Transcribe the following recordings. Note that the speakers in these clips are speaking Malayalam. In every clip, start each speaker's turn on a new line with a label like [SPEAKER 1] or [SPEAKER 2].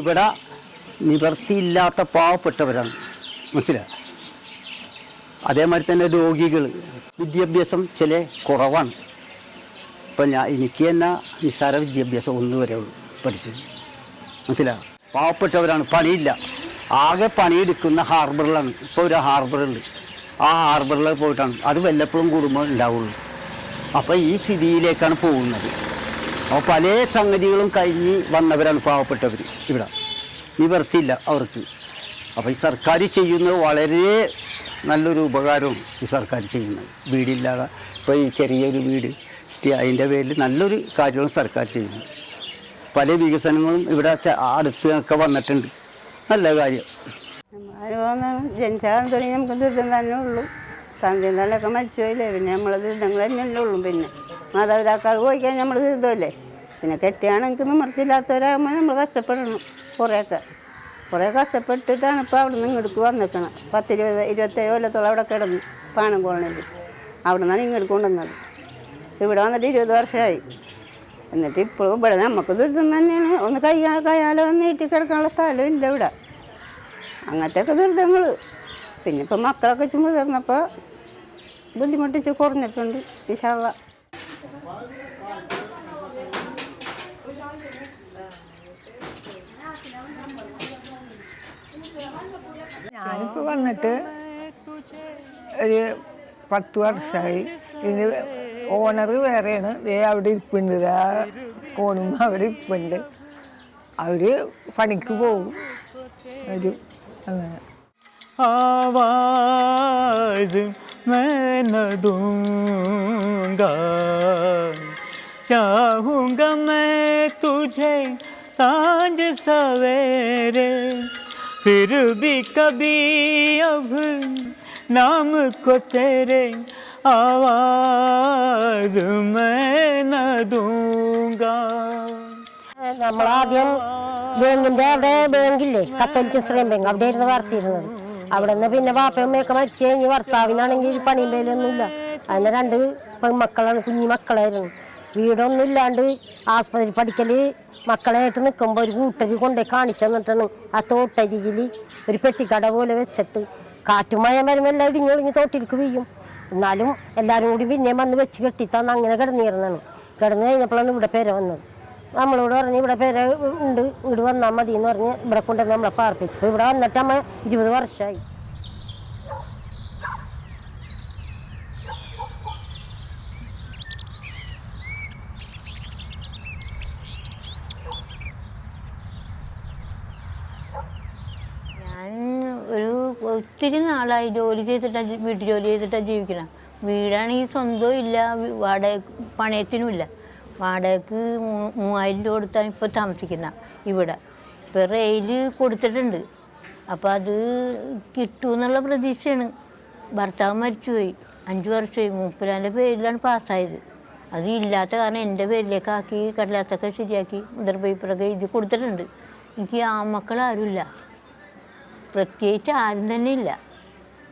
[SPEAKER 1] ഇവിടെ നിവർത്തിയില്ലാത്ത പാവപ്പെട്ടവരാണ്. മനസ്സിലായി? അതേമാതിരി തന്നെ രോഗികൾ വിദ്യാഭ്യാസം ചില കുറവാണ്. ഇപ്പം ഞാൻ എനിക്ക് തന്നെ നിസ്സാര വിദ്യാഭ്യാസം ഒന്ന് വരെ ഉള്ളൂ പഠിച്ചത്. മനസ്സിലാവും പാവപ്പെട്ടവരാണ്. പണിയില്ല. ആകെ പണിയെടുക്കുന്ന ഹാർബറിലാണ്. ഇപ്പോൾ ഒരു ഹാർബറുണ്ട്. ആ ഹാർബറിൽ പോയിട്ടാണ്. അത് വല്ലപ്പോഴും കുടുംബം ഉണ്ടാവുള്ളൂ. അപ്പോൾ ഈ സ്ഥിതിയിലേക്കാണ് പോകുന്നത്. അപ്പോൾ പല സംഗതികളും കഴിഞ്ഞ് വന്നവരാണ് പാവപ്പെട്ടവർ ഇവിടെ. നിവർത്തിയില്ല അവർക്ക്. അപ്പോൾ ഈ സർക്കാർ ചെയ്യുന്നത് വളരെ നല്ലൊരു ഉപകാരമാണ് ഈ സർക്കാർ ചെയ്യുന്നത്. വീടില്ലാതെ ഇപ്പോൾ ഈ ചെറിയൊരു വീട് കിട്ടി അതിന്റെ പേരിൽ നല്ലൊരു കാര്യമാണ് സർക്കാർ ചെയ്യുന്നത്. പല വികസനങ്ങളും ഇവിടെ ച- അടുത്ത് ഒക്കെ വന്നിട്ടുണ്ട്. നല്ല കാര്യം.
[SPEAKER 2] ജനിച്ചാൽ തുടങ്ങി നമുക്ക് ദുരിതം തന്നെ ഉള്ളൂ. സന്ധ്യം തള്ളൊക്കെ മരിച്ചു പോയില്ലേ? പിന്നെ നമ്മൾ ദുരിതങ്ങൾ തന്നെയല്ലേ ഉള്ളൂ. പിന്നെ മാതാപിതാക്കൾ പോയിക്കാൻ നമ്മൾ ദുരിതമല്ലേ? പിന്നെ കെട്ടിയാണെങ്കിൽ നിവർത്തിയില്ലാത്തവരാകുമ്പോൾ നമ്മൾ കഷ്ടപ്പെടണം കുറേയൊക്കെ. കുറേ കഷ്ടപ്പെട്ടിട്ടാണ് ഇപ്പോൾ അവിടെ നിന്ന് ഇങ്ങോട്ട് വന്നിക്കണം പത്തിരുപത് ഇരുപത്തേഴ് കൊല്ലത്തോളം അവിടെ കിടന്നു പാണം കോളനിയിൽ. അവിടെ നിന്നാണ് ഇങ്ങോട്ട് കൊണ്ടുവന്നത്. ഇവിടെ വന്നിട്ട് ഇരുപത് വർഷമായി. എന്നിട്ട് ഇപ്പോഴും ഇവിടെ നമുക്ക് ദുരിതം തന്നെയാണ്. ഒന്ന് കൈ കയ്യാലോ നീട്ടി കിടക്കാനുള്ള സ്ഥലം ഇല്ല ഇവിടെ. അങ്ങനത്തെയൊക്കെ ദുരിതങ്ങൾ പിന്നെ ഇപ്പം മക്കളൊക്കെ ചുമ്മാ തീർന്നപ്പോൾ ബുദ്ധിമുട്ടിച്ച് കുറഞ്ഞിട്ടുണ്ട് വിശാല
[SPEAKER 3] ഞാനിപ്പോൾ വന്നിട്ട് ഒരു പത്ത് വർഷമായി ഇതിന് ഓണർ വേറെയാണ് ദേ അവിടെ ഇരിപ്പുണ്ട് ദേ ആ കോണും അവിടെ ഇരിപ്പുണ്ട് അവർ പണിക്ക് പോകും ഒരു അങ്ങനെ
[SPEAKER 4] आवाज मैं न दूंगा चाहूंगा मैं तुझे सांझ सवेरे फिर भी कभी अब नाम को तेरे आवाज मैं न दूंगा
[SPEAKER 5] നമ്മളാദ്യം ബാങ്കിന്റെ അവിടെ ബാങ്കില്ലേ കത്തോലിക്ക ശ്രീ ബാങ്ക് അവിടെ ആയിരുന്നു വളർത്തിയിരുന്നത് അവിടെ നിന്ന് പിന്നെ വാപ്പയും അമ്മയൊക്കെ മരിച്ചു കഴിഞ്ഞ് ഭർത്താവിനാണെങ്കിൽ പണിയും വേലയൊന്നുമില്ല അതിന് രണ്ട് പെൺമക്കളാണ് കുഞ്ഞു മക്കളായിരുന്നു വീടൊന്നും ഇല്ലാണ്ട് ആസ്പത്രി പഠിക്കൽ മക്കളായിട്ട് നിൽക്കുമ്പോൾ ഒരു കൂട്ടരി കൊണ്ടുപോയി കാണിച്ചു തന്നിട്ടാണ് ആ തോട്ടരികിൽ ഒരു പെട്ടിക്കട പോലെ വെച്ചിട്ട് കാറ്റും മഴ വരുമ്പോൾ എല്ലാം ഇടിഞ്ഞൊളിഞ്ഞ് തോട്ടിലേക്ക് വീഴും എന്നാലും എല്ലാവരും കൂടി പിന്നെയും വന്ന് വെച്ച് കെട്ടിത്തന്ന് അങ്ങനെ കിടന്നിരുന്നാണ് കിടന്നു കഴിഞ്ഞപ്പോഴാണ് ഇവിടെ പേര വന്നത്. നമ്മളോട് പറഞ്ഞ് ഇവിടെ പേര് ഉണ്ട് ഇവിടെ വന്നാൽ മതി എന്ന് പറഞ്ഞ് ഇവിടെ കൊണ്ടുവന്ന് നമ്മളെ പാർപ്പിച്ചു. ഇവിടെ വന്നിട്ട് അമ്മ ഇരുപത് വർഷമായി
[SPEAKER 6] ഞാൻ ഒരു ഒത്തിരി നാളായി ജോലി ചെയ്തിട്ടാണ് വീട്ടു ജോലി ചെയ്തിട്ടാണ് ജീവിക്കണം. വീടാണെങ്കിൽ സ്വന്തവും ഇല്ല വാടക പണയത്തിനുമില്ല. വാടകയ്ക്ക് മൂവായിരം രൂപ കൊടുത്താണ് ഇപ്പോൾ താമസിക്കുന്ന ഇവിടെ. ഇപ്പോൾ റെയിൽ കൊടുത്തിട്ടുണ്ട്. അപ്പോൾ അത് കിട്ടുമെന്നുള്ള പ്രതീക്ഷയാണ്. ഭർത്താവ് മരിച്ചുപോയി അഞ്ച് വർഷമായി. മൂപ്പരാന്റെ പേരിലാണ് പാസ്സായത്. അത് ഇല്ലാത്ത കാരണം എന്റെ പേരിലേക്കാക്കി കടലാസൊക്കെ ശരിയാക്കി മുതൽ പേപ്പറൊക്കെ എഴുതി കൊടുത്തിട്ടുണ്ട്. എനിക്ക് ആമക്കളാരുമില്ല പ്രത്യേകിച്ച് ആരും തന്നെ ഇല്ല.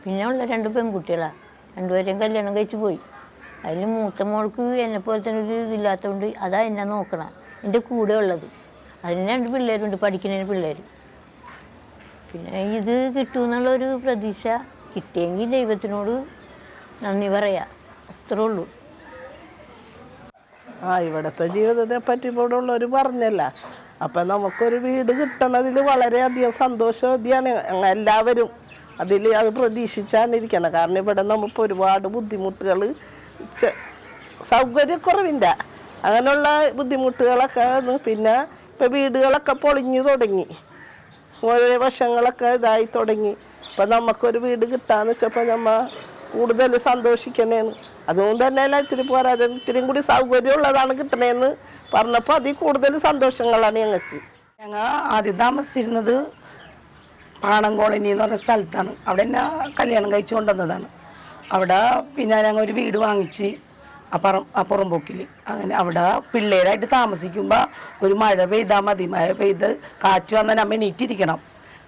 [SPEAKER 6] പിന്നെ ഉള്ള രണ്ട് പെൺകുട്ടികളാണ് രണ്ടുപേരെയും കല്യാണം കഴിച്ച് പോയി. അതിൽ മൂത്ത മോൾക്ക് എന്നെ പോലെ തന്നെ ഒരു ഇതില്ലാത്തതുകൊണ്ട് അതാ എന്നെ നോക്കണം. എന്റെ കൂടെ ഉള്ളത്. അതിന് രണ്ട് പിള്ളേരുണ്ട് പഠിക്കുന്നതിന് പിള്ളേർ പിന്നെ ഇത് കിട്ടുമെന്നുള്ളൊരു പ്രതീക്ഷ കിട്ടിയെങ്കിൽ ദൈവത്തിനോട് നന്ദി പറയാം. അത്രേ ഉള്ളൂ.
[SPEAKER 7] ആ ഇവിടുത്തെ ജീവിതത്തെ പറ്റി ഇവിടെ ഉള്ളവർ പറഞ്ഞല്ല. അപ്പം നമുക്കൊരു വീട് കിട്ടണതിൽ വളരെയധികം സന്തോഷവതിയാണ് എല്ലാവരും. അതിൽ അത് പ്രതീക്ഷിച്ചാണ് ഇരിക്കണം കാരണം ഇവിടെ നമുക്ക് ഒരുപാട് ബുദ്ധിമുട്ടുകൾ സൗകര്യക്കുറവില്ല. അങ്ങനെയുള്ള ബുദ്ധിമുട്ടുകളൊക്കെ പിന്നെ ഇപ്പം വീടുകളൊക്കെ പൊളിഞ്ഞു തുടങ്ങി. ഓരോ വശങ്ങളൊക്കെ ഇതായി തുടങ്ങി. അപ്പം നമുക്കൊരു വീട് കിട്ടാന്ന് വെച്ചപ്പോൾ നമ്മൾ കൂടുതൽ സന്തോഷിക്കണേന്ന്. അതുകൊണ്ട് തന്നെ അല്ല ഇത്തിരി പോരാതെ ഇത്തിരിയും കൂടി സൗകര്യമുള്ളതാണ് കിട്ടണേന്ന് പറഞ്ഞപ്പോൾ അതിൽ കൂടുതൽ സന്തോഷങ്ങളാണ് ഞങ്ങൾക്ക്.
[SPEAKER 8] ഞങ്ങൾ ആദ്യം താമസിച്ചിരുന്നത് പാണം കോളനി എന്ന് പറഞ്ഞ സ്ഥലത്താണ്. അവിടെ എന്നെ കല്യാണം കഴിച്ചു കൊണ്ടുവന്നതാണ്. അവിടെ പിന്നെ ഞങ്ങൾ ഒരു വീട് വാങ്ങിച്ച് അപ്പുറം പുറമ്പോക്കിൽ അങ്ങനെ അവിടെ പിള്ളേരായിട്ട് താമസിക്കുമ്പോൾ ഒരു മഴ പെയ്താൽ മതി. മഴ പെയ്ത് കാറ്റ് വന്നാൽ നമ്മൾ എണീറ്റിരിക്കണം.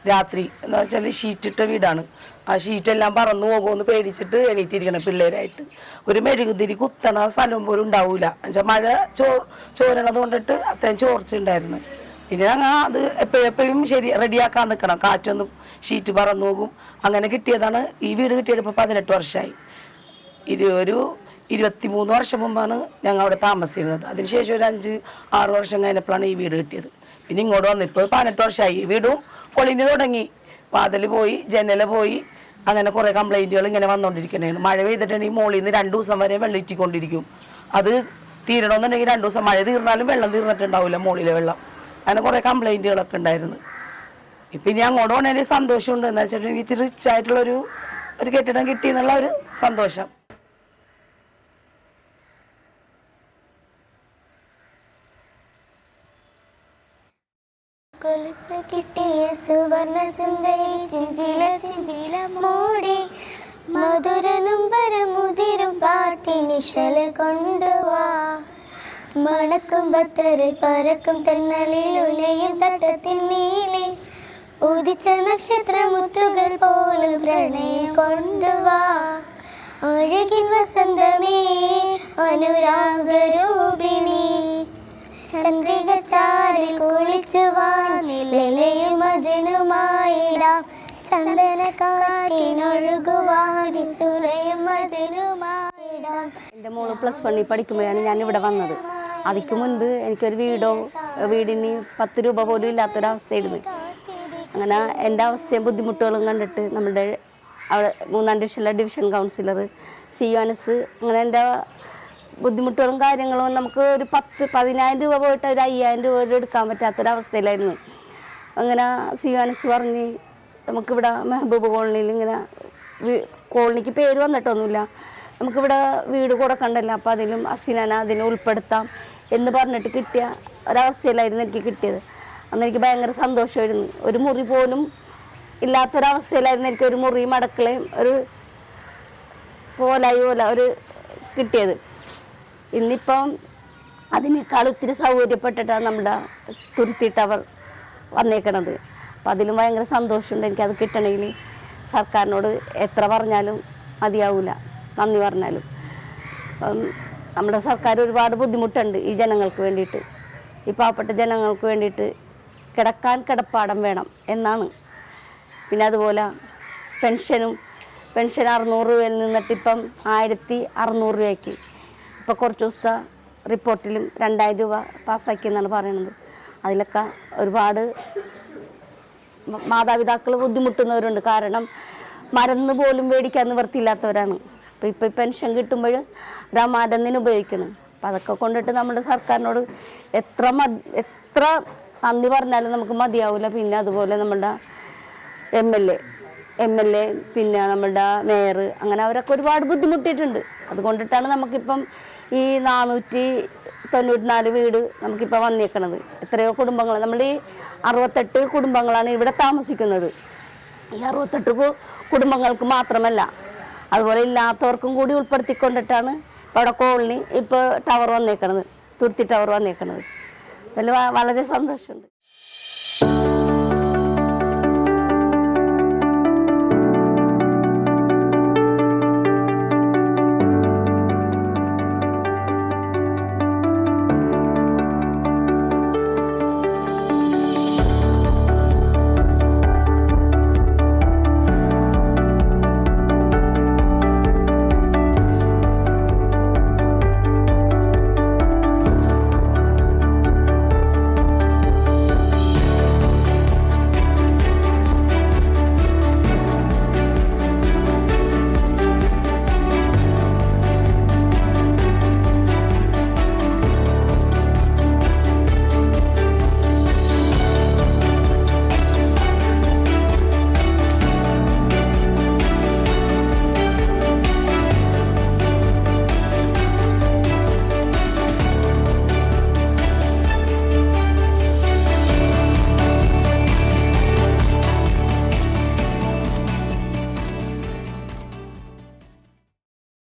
[SPEAKER 8] രാത്രി എന്ന് വെച്ചാൽ ഷീറ്റിട്ട വീടാണ്. ആ ഷീറ്റെല്ലാം പറന്നു പോകുമെന്ന് പേടിച്ചിട്ട് എണീറ്റിരിക്കണം പിള്ളേരായിട്ട്. ഒരു മെഴുകുതിരി കുത്തണ സ്ഥലം പോലും ഉണ്ടാവില്ല എന്നുവെച്ചാൽ മഴ ചോ ചോരണത് കൊണ്ടിട്ട് അത്രയും ചോർച്ച ഉണ്ടായിരുന്നു. പിന്നെ അങ്ങ് അത് എപ്പോഴും എപ്പോഴും ശരി റെഡിയാക്കാൻ നിൽക്കണം കാറ്റൊന്നും ഷീറ്റ് പറന്നു പോകും. അങ്ങനെ കിട്ടിയതാണ് ഈ വീട് കിട്ടിയത് ഇപ്പോൾ പതിനെട്ട് വർഷമായി ഇരു ഒരു ഇരുപത്തിമൂന്ന് വർഷം മുമ്പാണ് ഞങ്ങൾ അവിടെ താമസിച്ചിരുന്നത് അതിനുശേഷം ഒരു അഞ്ച് ആറ് വർഷം കഴിഞ്ഞപ്പോഴാണ് ഈ വീട് കിട്ടിയത്. പിന്നെ ഇങ്ങോട്ട് വന്നിപ്പോൾ പതിനെട്ട് വർഷമായി വീടും പൊളിഞ്ഞു തുടങ്ങി. വാതിൽ പോയി ജനല പോയി. അങ്ങനെ കുറേ കംപ്ലൈന്റുകൾ ഇങ്ങനെ വന്നുകൊണ്ടിരിക്കണേ മഴ പെയ്തിട്ടുണ്ടെങ്കിൽ മുകളിൽ നിന്ന് രണ്ട് ദിവസം വരെ വെള്ളം ഇറ്റിക്കൊണ്ടിരിക്കും. അത് തീരണമെന്നുണ്ടെങ്കിൽ രണ്ട് ദിവസം മഴ തീർന്നാലും വെള്ളം തീർന്നിട്ടുണ്ടാവില്ല മുകളിലെ വെള്ളം. അങ്ങനെ കുറേ കംപ്ലൈന്റുകളൊക്കെ ഉണ്ടായിരുന്നു. ഇപ്പം ഇനി അങ്ങോട്ട് പോകണതിന് സന്തോഷമുണ്ട്. എന്ന് വെച്ചിട്ടുണ്ടെങ്കിൽ ഇച്ചിരി റിച്ച് ആയിട്ടുള്ളൊരു ഒരു കെട്ടിടം കിട്ടി എന്നുള്ള ഒരു സന്തോഷം.
[SPEAKER 9] കൊലുസ് കിട്ടിയ സുവർണ സുന്ദരി ചിഞ്ചില ചിഞ്ചില മൂടി. മധുര നുംബര മുതിരും പാട്ടിനിശല കൊണ്ടുവാ മണക്കും ഭക്തരെ പറക്കും തെന്നലിൽ ഉലയും തട്ടത്തിൻ നീലി. ഉദിച്ച നക്ഷത്ര മുത്തുകൾ പോലും പ്രണയം കൊണ്ടുവാ അഴകിൻ വസന്തമേ അനുരാഗരൂപിണി. ചന്ദ്രിക ചാരിൽ കുളിച്ചു വാനിലയും മജനുമായിടാം. ചന്ദന കാറ്റിനൊഴുകുവാരി സുരയുമജനുമായിടാം
[SPEAKER 2] എന്റെ മോൾ പ്ലസ് വണ്ണിൽ പഠിക്കുമ്പോഴാണ് ഞാൻ ഇവിടെ വന്നത്. അതിക്ക് മുൻപ് എനിക്കൊരു വീടോ വീടിന് പത്ത് രൂപ പോലും ഇല്ലാത്തൊരവസ്ഥയായിരുന്നു. അങ്ങനെ എന്റെ അവസ്ഥയും ബുദ്ധിമുട്ടുകളും കണ്ടിട്ട് നമ്മുടെ അവിടെ മൂന്നാം ഡിവിഷനിലെ division councillor C U Anas അങ്ങനെ എന്റെ ബുദ്ധിമുട്ടുകളും കാര്യങ്ങളും നമുക്ക് ഒരു പത്ത് പതിനായിരം രൂപ പോയിട്ട് ഒരു അയ്യായിരം രൂപ പോലും എടുക്കാൻ പറ്റാത്തൊരവസ്ഥയിലായിരുന്നു. അങ്ങനെ സി യു അനസ് പറഞ്ഞ് നമുക്കിവിടെ മെഹബൂബ് കോളനിയിൽ ഇങ്ങനെ കോളനിക്ക് പേര് വന്നിട്ടൊന്നുമില്ല. നമുക്കിവിടെ വീട് കൊടുക്കണ്ടല്ലോ അപ്പോൾ അതിലും അസിനാന അതിനെ ഉൾപ്പെടുത്താം എന്ന് പറഞ്ഞിട്ട് കിട്ടിയ ഒരവസ്ഥയിലായിരുന്നു എനിക്ക് കിട്ടിയത്. അന്ന് എനിക്ക് ഭയങ്കര സന്തോഷമായിരുന്നു. ഒരു മുറി പോലും ഇല്ലാത്തൊരവസ്ഥയിലായിരുന്നു എനിക്ക് ഒരു മുറിയും അടുക്കളയും ഒരു പോലായി പോലെ ഒരു കിട്ടിയത്. ഇന്നിപ്പം അതിനേക്കാൾ ഒത്തിരി സൗകര്യപ്പെട്ടിട്ടാണ് നമ്മുടെ അവർ വന്നേക്കണത്. അപ്പം അതിലും ഭയങ്കര സന്തോഷമുണ്ട് എനിക്കത് കിട്ടണമെങ്കിൽ സർക്കാരിനോട് എത്ര പറഞ്ഞാലും മതിയാവില്ല നന്ദി പറഞ്ഞാലും. നമ്മുടെ സർക്കാർ ഒരുപാട് ബുദ്ധിമുട്ടുണ്ട് ഈ ജനങ്ങൾക്ക് വേണ്ടിയിട്ട്. ഈ പാവപ്പെട്ട ജനങ്ങൾക്ക് വേണ്ടിയിട്ട് കിടക്കാൻ കിടപ്പാടം വേണം എന്നാണ്. പിന്നെ അതുപോലെ പെൻഷനും പെൻഷൻ അറുന്നൂറ് രൂപയിൽ നിന്നിട്ടിപ്പം ആയിരത്തി അറുന്നൂറ് രൂപയ്ക്ക് ഇപ്പോൾ കുറച്ച് ദിവസത്തെ റിപ്പോർട്ടിലും രണ്ടായിരം രൂപ പാസ്സാക്കിയെന്നാണ് പറയുന്നത്. അതിലൊക്കെ ഒരുപാട് മാതാപിതാക്കൾ ബുദ്ധിമുട്ടുന്നവരുണ്ട്. കാരണം മരുന്ന് പോലും മേടിക്കാൻ നിവർത്തിയില്ലാത്തവരാണ് അപ്പോൾ ഇപ്പോൾ പെൻഷൻ കിട്ടുമ്പോൾ ഒരാ മരുന്നിന് ഉപയോഗിക്കണം. അപ്പം അതൊക്കെ കൊണ്ടിട്ട് നമ്മുടെ സർക്കാരിനോട് എത്ര എത്ര നന്ദി പറഞ്ഞാലും നമുക്ക് മതിയാവില്ല പിന്നെ അതുപോലെ നമ്മുടെ M L A M L A പിന്നെ നമ്മുടെ മേയർ അങ്ങനെ അവരൊക്കെ ഒരുപാട് ബുദ്ധിമുട്ടിയിട്ടുണ്ട്. അതുകൊണ്ടിട്ടാണ് നമുക്കിപ്പം ഈ നാനൂറ്റി തൊണ്ണൂറ്റിനാല് വീട് നമുക്കിപ്പോൾ വന്നേക്കണത്. എത്രയോ കുടുംബങ്ങൾ നമ്മൾ ഈ അറുപത്തെട്ട് കുടുംബങ്ങളാണ് ഇവിടെ താമസിക്കുന്നത്. ഈ അറുപത്തെട്ട് കുടുംബങ്ങൾക്ക് മാത്രമല്ല അതുപോലെ ഇല്ലാത്തവർക്കും കൂടി ഉൾപ്പെടുത്തിക്കൊണ്ടിട്ടാണ് അവിടെ കോളനി ഇപ്പോൾ ടവർ വന്നേക്കണത് തുരുത്തി ടവർ വന്നേക്കണത്. അതിൽ വളരെ സന്തോഷമുണ്ട്.